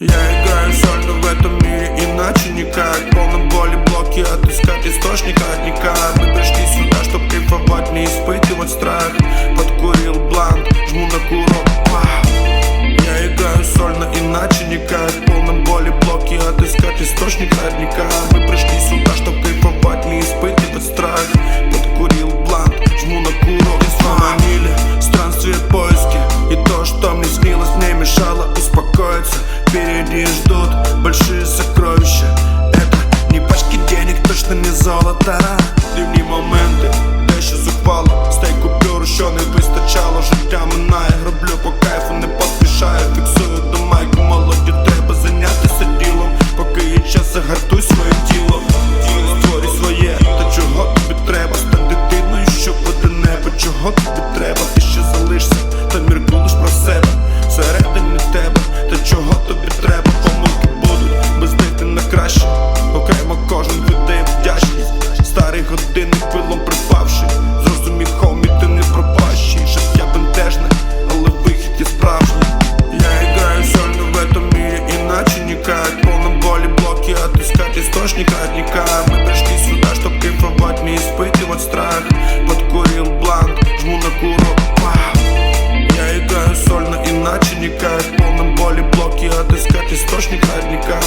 Я играю сольно в этом мире, иначе никак. Полном боли блоки, отыскать источник родника Мы пришли сюда, чтоб кайфовать, не испытывать страх. Подкурил блант, жму на курок, Я играю сольно, иначе никак. Полном боли блоки, отыскать источник родника Мы пришли сюда, чтоб кайфовать, не испытывать страх. Подкурил блант, жму на курок. И звонили, странствие поиски. И то, что мне снилось, не мешало Впереди ждут большие сокровища. Это не пачки денег, точно не золото. Дивні моменти, те, що зухвало Стей купюр, що не вистачало Життя минає, роблю по кайфу, не поспішаю Фіксую отыскать источник родника Мы пришли сюда, чтоб кайфовать, не испытывать страх. Подкурил блант, жму на курок, вау. Я играю сольно, иначе никак. Полном боли блоки, отыскать источник родника